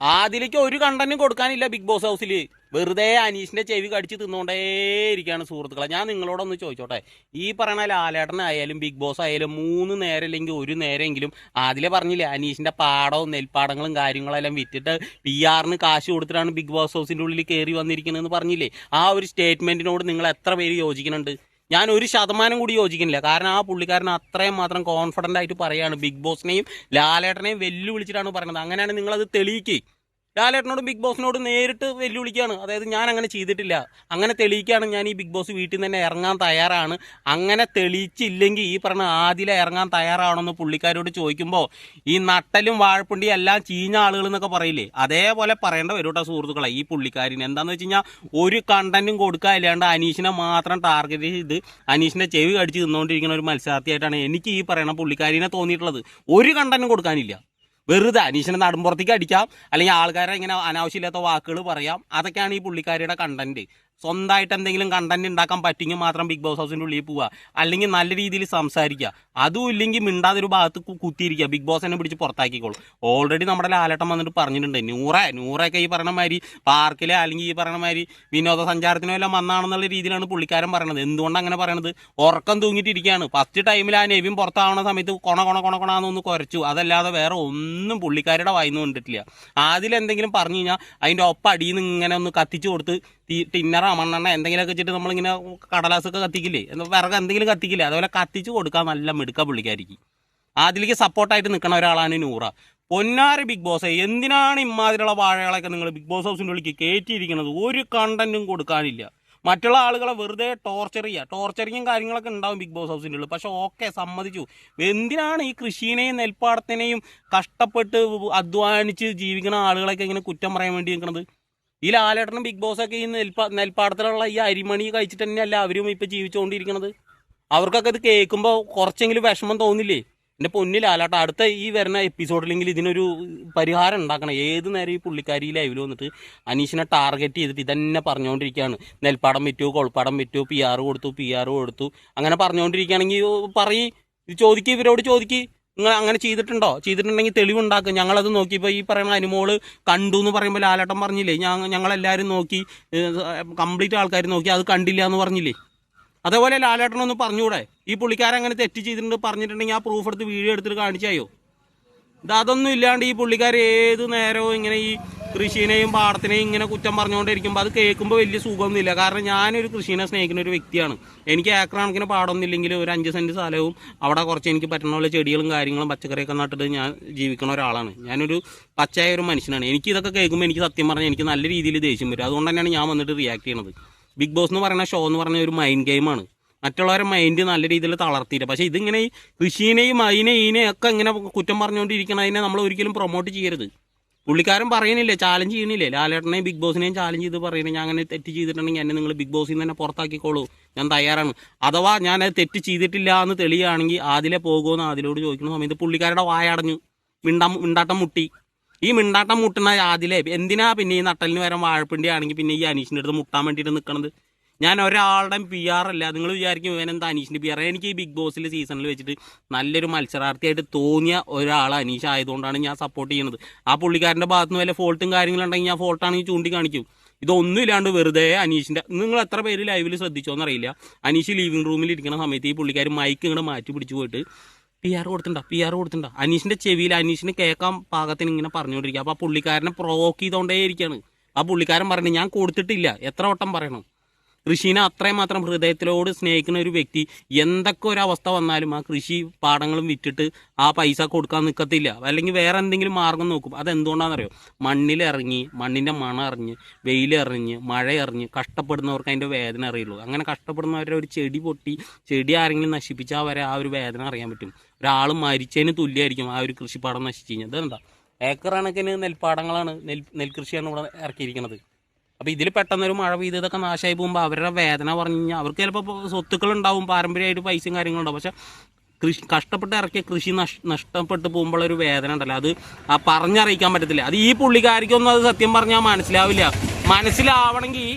ആദിലേക്ക് ഒരു കണ്ടന്റും കൊടുക്കാനില്ല big boss ഹൗസിൽ വെറുതെ അനീഷിന്റെ ചെവി കടിച്ച് തിന്നുകൊണ്ടേയിരിക്കുകയാണ് സുഹൃത്തുക്കളെ. ഞാൻ നിങ്ങളോടൊന്ന് ചോദിച്ചോട്ടെ. ഈ പറയണ ലാലേട്ടനായാലും ബിഗ് ബോസ് ആയാലും മൂന്ന് നേരം അല്ലെങ്കിൽ ഒരു നേരമെങ്കിലും ആദ്യം പറഞ്ഞില്ലേ അനീഷിന്റെ പാടവും നെൽപ്പാടങ്ങളും കാര്യങ്ങളെല്ലാം വിറ്റിട്ട് പി ആറിന് കാശ് കൊടുത്തിട്ടാണ് ബിഗ് ബോസ് ഹൗസിന്റെ ഉള്ളിൽ കയറി വന്നിരിക്കുന്നതെന്ന് പറഞ്ഞില്ലേ? ആ ഒരു സ്റ്റേറ്റ്മെന്റിനോട് നിങ്ങൾ എത്ര പേര് യോജിക്കുന്നുണ്ട്? ഞാൻ ഒരു ശതമാനം കൂടി യോജിക്കുന്നില്ല. കാരണം ആ പുള്ളിക്കാരൻ അത്രയും മാത്രം കോൺഫിഡന്റ് ആയിട്ട് പറയുകയാണ് ബിഗ് ബോസിനെയും ലാലേട്ടനെയും വെല്ലുവിളിച്ചിട്ടാണ് പറയുന്നത്. അങ്ങനെയാണ് നിങ്ങളത് തെളിയിക്കേ. ലാലേട്ടനോടും ബിഗ് ബോസിനോടും നേരിട്ട് വെല്ലുവിളിക്കുകയാണ്. അതായത് ഞാൻ അങ്ങനെ ചെയ്തിട്ടില്ല. അങ്ങനെ തെളിയിക്കുകയാണ് ഞാൻ ഈ ബിഗ് ബോസ് വീട്ടിൽ നിന്ന് തന്നെ ഇറങ്ങാൻ തയ്യാറാണ്. അങ്ങനെ തെളിയിച്ചില്ലെങ്കിൽ ഈ പറഞ്ഞ ആദ്യം ഇറങ്ങാൻ തയ്യാറാണെന്ന് പുള്ളിക്കാരോട് ചോദിക്കുമ്പോൾ ഈ നട്ടലും വാഴപ്പുണ്ടിയും എല്ലാം ചീഞ്ഞ ആളുകൾ എന്നൊക്കെ പറയില്ലേ? അതേപോലെ പറയേണ്ട വരും കേട്ടോ സുഹൃത്തുക്കളെ. ഈ പുള്ളിക്കാരിന് എന്താണെന്ന് വെച്ച് കഴിഞ്ഞാൽ ഒരു കണ്ടന്റും കൊടുക്കുക ഇല്ലാണ്ട് അനീഷിനെ മാത്രം ടാർഗറ്റ് ചെയ്ത് അനീഷിന്റെ ചെവി കടിച്ച് തിന്നുകൊണ്ടിരിക്കുന്ന ഒരു മത്സരാർത്ഥിയായിട്ടാണ് എനിക്ക് ഈ പറയുന്ന പുള്ളിക്കാരിനെ തോന്നിയിട്ടുള്ളത്. ഒരു കണ്ടന്റും കൊടുക്കാനില്ല. വെറുതെ അനീഷിനെ നടുമ്പുറത്തേക്ക് അടിക്കാം. അല്ലെങ്കിൽ ആൾക്കാരെ ഇങ്ങനെ അനാവശ്യമില്ലാത്ത വാക്കുകൾ പറയാം. അതൊക്കെയാണ് ഈ പുള്ളിക്കാരിയുടെ കണ്ടന്റ് സ്വന്തമായിട്ട് എന്തെങ്കിലും കണ്ടന്റ് ഉണ്ടാക്കാൻ പറ്റുമെങ്കിൽ മാത്രം ബിഗ് ബോസ് ഹൗസിന്റെ ഉള്ളിൽ പോവുക. അല്ലെങ്കിൽ നല്ല രീതിയിൽ സംസാരിക്കുക. അതും ഇല്ലെങ്കിൽ മിണ്ടാതെ ഒരു ഭാഗത്ത് കുത്തിയിരിക്കുക. ബിഗ് ബോസ് എന്നെ പിടിച്ച് പുറത്താക്കിക്കോളും. ഓൾറെഡി നമ്മുടെ ലാലട്ടം വന്നിട്ട് പറഞ്ഞിട്ടുണ്ട്. നൂറെ നൂറൊക്കെ ഈ പറയണ മാതിരി പാർക്കിലെ അല്ലെങ്കിൽ ഈ പറയണ മാതിരി വിനോദസഞ്ചാരത്തിനോ എല്ലാം വന്നാണെന്നുള്ള രീതിയിലാണ് പുള്ളിക്കാരൻ പറയണത്. എന്തുകൊണ്ട് അങ്ങനെ പറയണത്? ഉറക്കം തൂങ്ങിയിട്ടിരിക്കുകയാണ് ഫസ്റ്റ് ടൈമിൽ ആ നെവിൻ പുറത്താവണ സമയത്ത് കൊണ കൊണ കൊണ കൊണാന്നൊന്ന് കുറച്ചു അതല്ലാതെ വേറെ ഒന്നും പുള്ളിക്കാരുടെ വായിന്ന് കണ്ടിട്ടില്ല. എന്തെങ്കിലും പറഞ്ഞു കഴിഞ്ഞാൽ അതിന്റെ ഒപ്പം അടിയിൽ നിന്ന് ഇങ്ങനെ ഒന്ന് കത്തിച്ചു കൊടുത്ത് ടിന്നറ മണ്ണെണ്ണ എന്തെങ്കിലുമൊക്കെ വെച്ചിട്ട് നമ്മളിങ്ങനെ കടലാസൊക്കെ കത്തിക്കില്ലേ? വിറക് എന്തെങ്കിലും കത്തിക്കില്ലേ? അതുപോലെ കത്തിച്ച് കൊടുക്കാൻ നല്ല മിടുക്ക പുള്ളിക്കാരിക്ക്. അതിലേക്ക് സപ്പോർട്ടായിട്ട് നിൽക്കുന്ന ഒരാളാണ് നൂറ. പൊന്നാര ബിഗ് ബോസ് എന്തിനാണ് ഇമ്മാതിരിയുള്ള വാഴകളൊക്കെ നിങ്ങൾ ബിഗ് ബോസ് ഹൗസിന്റെ ഉള്ളിലേക്ക് കയറ്റിയിരിക്കുന്നത് ഒരു കണ്ടന്റും കൊടുക്കാനില്ല. മറ്റുള്ള ആളുകളെ വെറുതെ ടോർച്ചർ ചെയ്യുക ടോർച്ചറിങ്ങും കാര്യങ്ങളൊക്കെ ഉണ്ടാവും ബിഗ് ബോസ് ഹൗസിന്റെ ഉള്ളിൽ. പക്ഷേ ഓക്കെ സമ്മതിച്ചു. എന്തിനാണ് ഈ കൃഷിനെയും നെൽപ്പാടത്തിനെയും കഷ്ടപ്പെട്ട് അധ്വാനിച്ച് ജീവിക്കുന്ന ആളുകളൊക്കെ ഇങ്ങനെ കുറ്റം പറയാൻ വേണ്ടി നിൽക്കുന്നത് ഈ ലാലേട്ടനും ബിഗ് ബോസൊക്കെ ഈ നെൽപ്പ നെൽപ്പാടത്തിലുള്ള ഈ അരിമണി കഴിച്ചിട്ട് തന്നെയല്ല അവരും ഇപ്പം ജീവിച്ചുകൊണ്ടിരിക്കുന്നത് അവർക്കൊക്കെ ഇത് കേൾക്കുമ്പോൾ കുറച്ചെങ്കിലും വിഷമം തോന്നില്ലേ? എന്റെ പൊന്നി ലാലാട്ട അടുത്ത ഈ വരുന്ന എപ്പിസോഡിലെങ്കിൽ ഇതിനൊരു പരിഹാരം ഉണ്ടാക്കണം. ഏത് നേരം ഈ പുള്ളിക്കാരി ലൈവിൽ വന്നിട്ട് അനീഷിനെ ടാർഗറ്റ് ചെയ്തിട്ട് ഇതന്നെ പറഞ്ഞുകൊണ്ടിരിക്കുകയാണ്. നെൽപ്പാടം വിറ്റു കൊൾപ്പാടം വിറ്റു പി ആർ കൊടുത്തു പി ആർ കൊടുത്തു. അങ്ങനെ പറഞ്ഞുകൊണ്ടിരിക്കുകയാണെങ്കിൽ പറയും ഇത് ചോദിക്കുക ഇവരോട് ചോദിക്കുക നിങ്ങൾ അങ്ങനെ ചെയ്തിട്ടുണ്ടോ? ചെയ്തിട്ടുണ്ടെങ്കിൽ തെളിവുണ്ടാക്കും. ഞങ്ങളത് നോക്കിയപ്പോൾ ഈ പറയുന്ന അനുമോൾ കണ്ടു എന്ന് പറയുമ്പോൾ ലാലാട്ടം പറഞ്ഞില്ലേ ഞങ്ങളെല്ലാവരും നോക്കി കംപ്ലീറ്റ് ആൾക്കാർ നോക്കി അത് കണ്ടില്ല എന്ന് പറഞ്ഞില്ലേ? അതേപോലെ ലാലേട്ടനൊന്ന് പറഞ്ഞൂടെ ഈ പുള്ളിക്കാരൻ അങ്ങനെ തെറ്റ് ചെയ്തിട്ടുണ്ട് പറഞ്ഞിട്ടുണ്ടെങ്കിൽ ആ പ്രൂഫ് എടുത്ത് വീഡിയോ എടുത്തിട്ട് കാണിച്ചായോ? ഇത് അതൊന്നും ഇല്ലാണ്ട് ഈ പുള്ളിക്കാർ ഏത് നേരവും ഇങ്ങനെ ഈ കൃഷിനെയും പാടത്തിനെയും ഇങ്ങനെ കുറ്റം പറഞ്ഞുകൊണ്ടിരിക്കുമ്പോൾ അത് കേൾക്കുമ്പോൾ വലിയ സുഖമൊന്നുമില്ല. കാരണം ഞാനൊരു കൃഷിനെ സ്നേഹിക്കുന്ന ഒരു വ്യക്തിയാണ്. എനിക്ക് ഏക്കർ പാടമൊന്നും ഒരു അഞ്ച് സെന്റ് സ്ഥലവും അവിടെ കുറച്ച് എനിക്ക് പറ്റുന്ന പോലെ ചെടികളും കാര്യങ്ങളും പച്ചക്കറിയൊക്കെ നട്ടിട്ട് ഞാൻ ജീവിക്കുന്ന ഒരാളാണ്. ഞാനൊരു പച്ചയായ ഒരു മനുഷ്യനാണ്. എനിക്ക് ഇതൊക്കെ കേൾക്കുമ്പോൾ എനിക്ക് സത്യം പറഞ്ഞാൽ എനിക്ക് നല്ല രീതിയിൽ ദേഷ്യം വരും. അതുകൊണ്ട് തന്നെയാണ് ഞാൻ വന്നിട്ട് റിയാക്ട് ചെയ്യണത്. ബിഗ് ബോസ് എന്ന് പറയുന്ന ഷോ എന്ന് പറഞ്ഞ ഒരു മൈൻഡ് ഗെയിമാണ് മറ്റുള്ളവരെ മൈൻഡ് നല്ല രീതിയിൽ തളർത്തിയില്ല. പക്ഷേ ഇതിങ്ങനെ കൃഷിനെയും അതിനെ ഇതിനെയും ഒക്കെ ഇങ്ങനെ കുറ്റം പറഞ്ഞുകൊണ്ടിരിക്കണതിനെ നമ്മൾ ഒരിക്കലും പ്രൊമോട്ട് ചെയ്യരുത്. പുള്ളിക്കാരൻ പറയുന്നില്ല ചാലഞ്ച് ചെയ്യണില്ലേ ലാലേട്ടനെയും ബിഗ് ബോസിനെയും ചാലഞ്ച് ചെയ്ത് പറയുന്നത് ഞാൻ അങ്ങനെ തെറ്റ് ചെയ്തിട്ടുണ്ടെങ്കിൽ എന്നെ നിങ്ങൾ ബിഗ് ബോസിൽ നിന്ന് തന്നെ പുറത്താക്കിക്കോളൂ. ഞാൻ തയ്യാറാണ്. അഥവാ ഞാൻ അത് തെറ്റ് ചെയ്തിട്ടില്ല എന്ന് തെളിയുകയാണെങ്കിൽ ആദിലെ പോകുമെന്ന് ആദിലോട് ചോദിക്കുന്ന സമയത്ത് പുള്ളിക്കാരുടെ വായടഞ്ഞു. മിണ്ടാ മിണ്ടാട്ടം മുട്ടി. ഈ മിണ്ടാട്ടം മുട്ടുന്ന ആദിലെ എന്തിനാ പിന്നെ ഈ നട്ടലിന് വരാൻ വാഴപ്പിണ്ടി ആണെങ്കിൽ പിന്നെ ഈ അനീഷിന്റെ അടുത്ത് മുട്ടാൻ വേണ്ടിയിട്ട് നിൽക്കണത് ഞാൻ ഒരാളുടെ പി ആർ അല്ല. നിങ്ങൾ വിചാരിക്കും ഇവൻ എന്താ അനീഷിന്റെ പി ആർ എനിക്ക് ഈ ബിഗ് ബോസിൽ സീസണിൽ വെച്ചിട്ട് നല്ലൊരു മത്സരാർത്ഥിയായിട്ട് തോന്നിയ ഒരാൾ അനീഷ് ആയതുകൊണ്ടാണ് ഞാൻ സപ്പോർട്ട് ചെയ്യുന്നത് ആ പുള്ളിക്കാരന്റെ ഭാഗത്ത് നിന്ന് വല്ല ഫോൾട്ടും കാര്യങ്ങളും ഉണ്ടെങ്കിൽ ഞാൻ ഫോൾട്ടാണെങ്കിൽ ചൂണ്ടിക്കാണിക്കും. ഇതൊന്നും ഇല്ലാണ്ട് വെറുതെ അനീഷിന്റെ നിങ്ങൾ എത്ര പേര് ലൈവിൽ ശ്രദ്ധിച്ചോന്നറിയില്ല അനീഷ് ലിവിംഗ് റൂമിൽ ഇരിക്കുന്ന സമയത്ത് ഈ പുള്ളിക്കാർ മൈക്ക് ഇങ്ങനെ മാറ്റി പിടിച്ചു പോയിട്ട് പി ആർ കൊടുത്തിട്ടുണ്ടോ? പി ആർ കൊടുത്തിട്ടുണ്ടോ? അനീഷിന്റെ ചെവിയിൽ അനീഷിന് കേൾക്കാൻ പാകത്തിന് ഇങ്ങനെ പറഞ്ഞുകൊണ്ടിരിക്കുക അപ്പോൾ ആ പുള്ളിക്കാരനെ പ്രൊവോക്ക് ചെയ്തുകൊണ്ടേ ഇരിക്കുകയാണ് ആ പുള്ളിക്കാരൻ പറഞ്ഞു ഞാൻ കൊടുത്തിട്ടില്ല. എത്ര വട്ടം പറയണം? കൃഷിനെ മാത്രം ഹൃദയത്തിലോട് സ്നേഹിക്കുന്ന ഒരു വ്യക്തി എന്തൊക്കെ ഒരു അവസ്ഥ വന്നാലും ആ കൃഷി പാടങ്ങളും വിറ്റിട്ട് ആ പൈസ കൊടുക്കാൻ നിൽക്കത്തില്ല അല്ലെങ്കിൽ വേറെ എന്തെങ്കിലും മാർഗം നോക്കും. അതെന്തുകൊണ്ടാണെന്നറിയോ? മണ്ണിലിറങ്ങി മണ്ണിന്റെ മണം അറിഞ്ഞ് വെയിലിറങ്ങി മഴ എറിഞ്ഞ് കഷ്ടപ്പെടുന്നവർക്ക് അതിന്റെ വേദന അറിയുള്ളൂ. അങ്ങനെ കഷ്ടപ്പെടുന്നവരെ ഒരു ചെടി പൊട്ടി ചെടി ആരെങ്കിലും നശിപ്പിച്ചാൽ വരെ ആ ഒരു വേദന അറിയാൻ പറ്റും. ഒരാൾ മരിച്ചതിന് തുല്യമായിരിക്കും ആ ഒരു കൃഷിപ്പാടം നശിച്ചു കഴിഞ്ഞാൽ. ഇതെന്താ ഏക്കർ കണക്കിന് നെൽപ്പാടങ്ങളാണ് നെൽ നെൽകൃഷിയാണ് ഇവിടെ ഇറക്കിയിരിക്കുന്നത്. അപ്പോൾ ഇതിൽ പെട്ടെന്നൊരു മഴ പെയ്ത് ഇതൊക്കെ നാശമായി പോകുമ്പോൾ അവരുടെ വേദന പറഞ്ഞു അവർക്ക് ചിലപ്പോൾ സ്വത്തുക്കൾ ഉണ്ടാവും പാരമ്പര്യമായിട്ട് പൈസയും കാര്യങ്ങളും ഉണ്ടാവും പക്ഷെ കൃഷി കഷ്ടപ്പെട്ട് ഇറക്കിയ കൃഷി നഷ് നഷ്ടപ്പെട്ട് പോകുമ്പോഴൊരു വേദന ഉണ്ടല്ലോ. അത് ആ പറഞ്ഞറിയിക്കാൻ പറ്റത്തില്ല. അത് ഈ പുള്ളിക്കാരിക്കൊന്നും അത് സത്യം പറഞ്ഞാൽ മനസ്സിലാവില്ല. മനസ്സിലാവണമെങ്കിൽ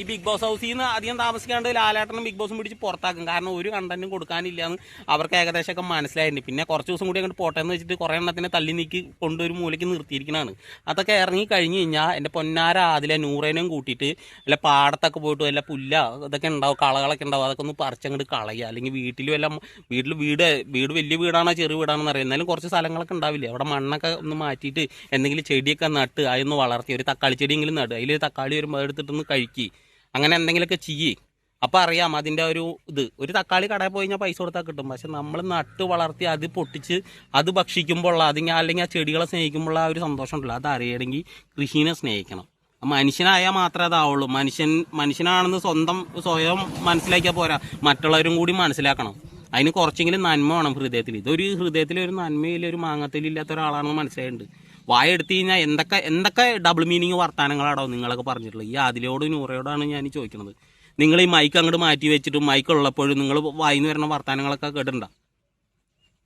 ഈ ബിഗ് ബോസ് ഹൗസിൽ നിന്ന് അധികം താമസിക്കാണ്ട് ലാലേട്ടനും ബിഗ് ബോസും പിടിച്ച് പുറത്താക്കും. കാരണം ഒരു കണ്ടന്റും കൊടുക്കാനില്ല എന്ന് അവർക്ക് ഏകദേശം ഏകദേശമൊക്കെ മനസ്സിലായിട്ടുണ്ട്. പിന്നെ കുറച്ച് ദിവസം കൂടി അങ്ങോട്ട് പോട്ടെ എന്ന് വെച്ചിട്ട് കുറേ എണ്ണത്തിനെ തള്ളി നീക്കി കൊണ്ടൊരു മൂലയ്ക്ക് നിർത്തിയിരിക്കുന്നതാണ് അതൊക്കെ ഇറങ്ങി കഴിഞ്ഞ് കഴിഞ്ഞാൽ എന്റെ പൊന്നാര അതിലെ നൂറേനും കൂട്ടിയിട്ട് അല്ല പാടത്തൊക്കെ പോയിട്ട് വല്ല പുല്ല ഇതൊക്കെ ഉണ്ടാവും കളകളൊക്കെ ഉണ്ടാവും അതൊക്കെ ഒന്ന് പറിച്ചങ്ങോട്ട് കളയുക. അല്ലെങ്കിൽ വീട്ടിലും എല്ലാം വീട്ടിൽ വീട് വീട് വലിയ വീടാണോ ചെറിയ വീടാണോ അറിയാം എന്നാലും കുറച്ച് സ്ഥലങ്ങളൊക്കെ ഉണ്ടാവില്ല? അവിടെ മണ്ണൊക്കെ ഒന്ന് മാറ്റിയിട്ട് എന്തെങ്കിലും ചെടിയൊക്കെ നട്ട് അതൊന്ന് വളർത്തി. ഒരു തക്കാളി ചെടിയെങ്കിലും നട്ട് അതിൽ തക്കാളി വരുമ്പോൾ എടുത്തിട്ടൊന്ന് കഴിക്കി. അങ്ങനെ എന്തെങ്കിലുമൊക്കെ ചെയ്യേ. അപ്പോൾ അറിയാം അതിന്റെ ഒരു ഇത്. ഒരു തക്കാളി കടയിൽ പോയി കഴിഞ്ഞാൽ പൈസ കൊടുത്താൽ കിട്ടും. പക്ഷെ നമ്മൾ നട്ട് വളർത്തി അത് പൊട്ടിച്ച് അത് ഭക്ഷിക്കുമ്പോഴുള്ള അതിങ്ങനെ അല്ലെങ്കിൽ ആ ചെടികളെ സ്നേഹിക്കുമ്പോൾ ആ ഒരു സന്തോഷം ഉണ്ടല്ലോ. അത് അറിയണമെങ്കിൽ കൃഷിനെ സ്നേഹിക്കണം. മനുഷ്യനായാൽ മാത്രമേ അതാവുള്ളൂ. മനുഷ്യൻ മനുഷ്യനാണെന്ന് സ്വന്തം സ്വയം മനസ്സിലാക്കിയാൽ പോരാ. മറ്റുള്ളവരും കൂടി മനസ്സിലാക്കണം. അതിന് കുറച്ചെങ്കിലും നന്മ വേണം ഹൃദയത്തിൽ. ഇതൊരു ഹൃദയത്തിൽ ഒരു നന്മയിൽ ഒരു മാങ്ങത്തിലില്ലാത്ത ഒരാളാണെന്ന് മനസ്സിലായിട്ടുണ്ട്. വായ എടുത്തു കഴിഞ്ഞാൽ എന്തൊക്കെ എന്തൊക്കെ ഡബിൾ മീനിങ് വർത്താനങ്ങളാണോ നിങ്ങളൊക്കെ പറഞ്ഞിട്ടുള്ളത്? ഈ അതിലോട് നൂറയോടാണ് ഞാൻ ചോദിക്കുന്നത് നിങ്ങൾ ഈ മൈക്ക് അങ്ങോട്ട് മാറ്റി വെച്ചിട്ട് മൈക്ക് ഉള്ളപ്പോഴും നിങ്ങൾ വായിന്ന് വരുന്ന വർത്താനങ്ങളൊക്കെ കേട്ടിട്ടുണ്ടോ?